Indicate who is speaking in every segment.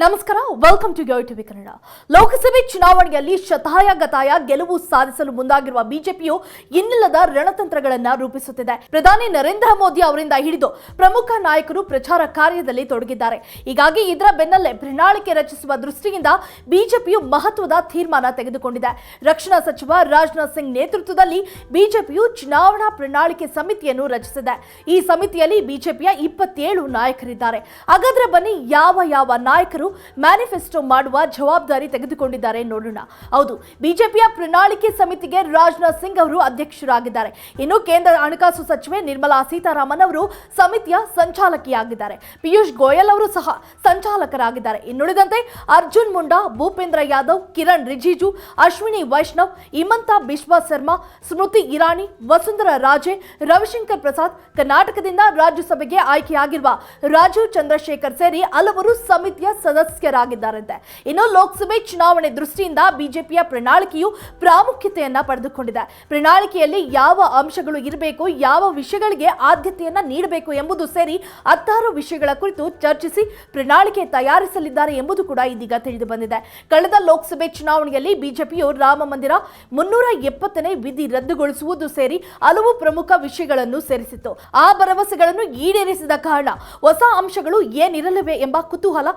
Speaker 1: ನಮಸ್ಕಾರ welcome to TV Kannada ಲೋಕಸಭೆ ಚುನಾವಣೆಯಲ್ಲಿ ಶತಾಯ ಗತಾಯ ಗೆಲುವು ಸಾಧಿಸಲು ಮುಂದಾಗಿರುವ ಬಿಜೆಪಿಯು ಇನ್ನಿಲ್ಲದ ರಣತಂತ್ರಗಳನ್ನ ರೂಪಿಸುತ್ತಿದೆ. ಪ್ರಧಾನಿ ನರೇಂದ್ರ ಮೋದಿ ಅವರಿಂದ ಹಿಡಿದು ಪ್ರಮುಖ ನಾಯಕರು ಪ್ರಚಾರ ಕಾರ್ಯದಲ್ಲಿ ತೊಡಗಿದ್ದಾರೆ. ಹೀಗಾಗಿ ಇದರ ಬೆನ್ನಲ್ಲೇ ಪ್ರಣಾಳಿಕೆ ರಚಿಸುವ ದೃಷ್ಟಿಯಿಂದ ಬಿಜೆಪಿಯು ಮಹತ್ವದ ತೀರ್ಮಾನ ತೆಗೆದುಕೊಂಡಿದೆ. ರಕ್ಷಣಾ ಸಚಿವ ರಾಜನಾಥ್ ಸಿಂಗ್ ನೇತೃತ್ವದಲ್ಲಿ ಬಿಜೆಪಿಯು ಚುನಾವಣಾ ಪ್ರಣಾಳಿಕೆ ಸಮಿತಿಯನ್ನು ರಚಿಸಿದೆ. ಈ ಸಮಿತಿಯಲ್ಲಿ ಬಿಜೆಪಿಯ ಇಪ್ಪತ್ತೇಳು ನಾಯಕರಿದ್ದಾರೆ. ಹಾಗಾದ್ರೆ ಬನ್ನಿ, ಯಾವ ಯಾವ ನಾಯಕರು ಮ್ಯಾನಿಫೆಸ್ಟೋ ಮಾಡುವ ಜವಾಬ್ದಾರಿ ತೆಗೆದುಕೊಂಡಿದ್ದಾರೆ ನೋಡೋಣ. ಹೌದು, ಬಿಜೆಪಿಯ ಪ್ರಣಾಳಿಕೆ ಸಮಿತಿಗೆ ರಾಜನಾಥ್ ಸಿಂಗ್ ಅವರು ಅಧ್ಯಕ್ಷರಾಗಿದ್ದಾರೆ. ಇನ್ನು ಕೇಂದ್ರ ಹಣಕಾಸು ಸಚಿವೆ ನಿರ್ಮಲಾ ಸೀತಾರಾಮನ್ ಅವರು ಸಮಿತಿಯ ಸಂಚಾಲಕಿಯಾಗಿದ್ದಾರೆ. ಪಿಯೂಷ್ ಗೋಯಲ್ ಅವರು ಸಹ ಸಂಚಾಲಕರಾಗಿದ್ದಾರೆ. ಇನ್ನುಳಿದಂತೆ ಅರ್ಜುನ್ ಮುಂಡಾ, ಭೂಪೇಂದ್ರ ಯಾದವ್, ಕಿರಣ್ ರಿಜಿಜು, ಅಶ್ವಿನಿ ವೈಷ್ಣವ್, ಹಿಮಂತ ಬಿಶ್ವಾ ಶರ್ಮಾ, ಸ್ಮೃತಿ ಇರಾನಿ, ವಸುಂಧರಾ ರಾಜೆ, ರವಿಶಂಕರ್ ಪ್ರಸಾದ್ ಕರ್ನಾಟಕದಿಂದ ರಾಜ್ಯಸಭೆಗೆ ಆಯ್ಕೆಯಾಗಿರುವ ರಾಜೀವ್ ಚಂದ್ರಶೇಖರ್ ಸೇರಿ ಹಲವರು ಸಮಿತಿಯ ಸದಸ್ಯರಾಗಿದ್ದಾರಂತೆ. ಇನ್ನು ಲೋಕಸಭೆ ಚುನಾವಣೆ ದೃಷ್ಟಿಯಿಂದ ಬಿಜೆಪಿಯ ಪ್ರಣಾಳಿಕೆಯು ಪ್ರಾಮುಖ್ಯತೆಯನ್ನ ಪಡೆದುಕೊಂಡಿದೆ. ಪ್ರಣಾಳಿಕೆಯಲ್ಲಿ ಯಾವ ಅಂಶಗಳು ಇರಬೇಕು, ಯಾವ ವಿಷಯಗಳಿಗೆ ಆದ್ಯತೆಯನ್ನ ನೀಡಬೇಕು ಎಂಬುದು ಸೇರಿ ಹತ್ತಾರು ವಿಷಯಗಳ ಕುರಿತು ಚರ್ಚಿಸಿ ಪ್ರಣಾಳಿಕೆ ತಯಾರಿಸಲಿದ್ದಾರೆ ಎಂಬುದು ಕೂಡ ಇದೀಗ ತಿಳಿದು ಬಂದಿದೆ. ಕಳೆದ ಲೋಕಸಭೆ ಚುನಾವಣೆಯಲ್ಲಿ ಬಿಜೆಪಿಯು ರಾಮ ಮಂದಿರ ಮುನ್ನೂರ ಎಪ್ಪತ್ತನೇ ವಿಧಿ ರದ್ದುಗೊಳಿಸುವುದು ಸೇರಿ ಹಲವು ಪ್ರಮುಖ ವಿಷಯಗಳನ್ನು ಸೇರಿಸಿತ್ತು. ಆ ಭರವಸೆಗಳನ್ನು ಈಡೇರಿಸಿದ ಕಾರಣ ಹೊಸ ಅಂಶಗಳು ಏನಿರಲಿವೆ ಎಂಬ ಕುತೂಹಲ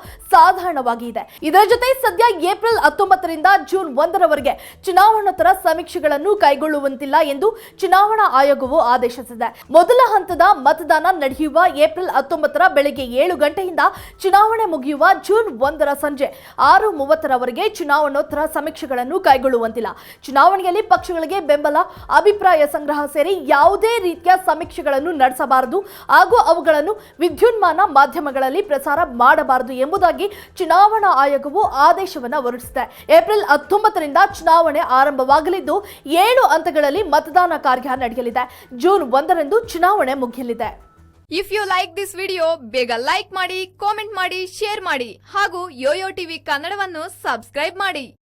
Speaker 1: ಸಾಧಾರಣವಾಗಿ ಇದೆ. ಇದರ ಜೊತೆ ಸದ್ಯ ಏಪ್ರಿಲ್ ಹತ್ತೊಂಬತ್ತರಿಂದ ಜೂನ್ ಒಂದರವರೆಗೆ ಚುನಾವಣೋತ್ತರ ಸಮೀಕ್ಷೆಗಳನ್ನು ಕೈಗೊಳ್ಳುವಂತಿಲ್ಲ ಎಂದು ಚುನಾವಣಾ ಆಯೋಗವು ಆದೇಶಿಸಿದೆ. ಮೊದಲ ಹಂತದ ಮತದಾನ ನಡೆಯುವ ಏಪ್ರಿಲ್ ಹತ್ತೊಂಬತ್ತರ ಬೆಳಗ್ಗೆ ಏಳು ಗಂಟೆಯಿಂದ ಚುನಾವಣೆ ಮುಗಿಯುವ ಜೂನ್ ಒಂದರ ಸಂಜೆ ಆರು ಮೂವತ್ತರವರೆಗೆ ಚುನಾವಣೋತ್ತರ ಸಮೀಕ್ಷೆಗಳನ್ನು ಕೈಗೊಳ್ಳುವಂತಿಲ್ಲ. ಚುನಾವಣೆಯಲ್ಲಿ ಪಕ್ಷಗಳಿಗೆ ಬೆಂಬಲ, ಅಭಿಪ್ರಾಯ ಸಂಗ್ರಹ ಸೇರಿ ಯಾವುದೇ ರೀತಿಯ ಸಮೀಕ್ಷೆಗಳನ್ನು ನಡೆಸಬಾರದು ಹಾಗೂ ಅವುಗಳನ್ನು ವಿದ್ಯುನ್ಮಾನ ಮಾಧ್ಯಮಗಳಲ್ಲಿ ಪ್ರಸಾರ ಮಾಡಬಾರದು ಎಂಬುದಾಗಿ ಚುನಾವಣಾ ಆಯೋಗವು ಆದೇಶವನ್ನು ಹೊರಡಿಸಿದೆ. ಏಪ್ರಿಲ್ ಹತ್ತೊಂಬತ್ತರಿಂದ ಚುನಾವಣೆ ಆರಂಭವಾಗಲಿದ್ದು, ಏಳು ಹಂತಗಳಲ್ಲಿ ಮತದಾನ ಕಾರ್ಯ ನಡೆಯಲಿದೆ. ಜೂನ್ ಒಂದರಂದು ಚುನಾವಣೆ ಮುಗಿಯಲಿದೆ.
Speaker 2: If you like this video ಬೇಗ ಲೈಕ್ ಮಾಡಿ ಕಾಮೆಂಟ್ ಮಾಡಿ ಶೇರ್ ಮಾಡಿ ಹಾಗೂ ಯೋಯೋ ಟಿವಿ ಕನ್ನಡವನ್ನು ಸಬ್ಸ್ಕ್ರೈಬ್ ಮಾಡಿ.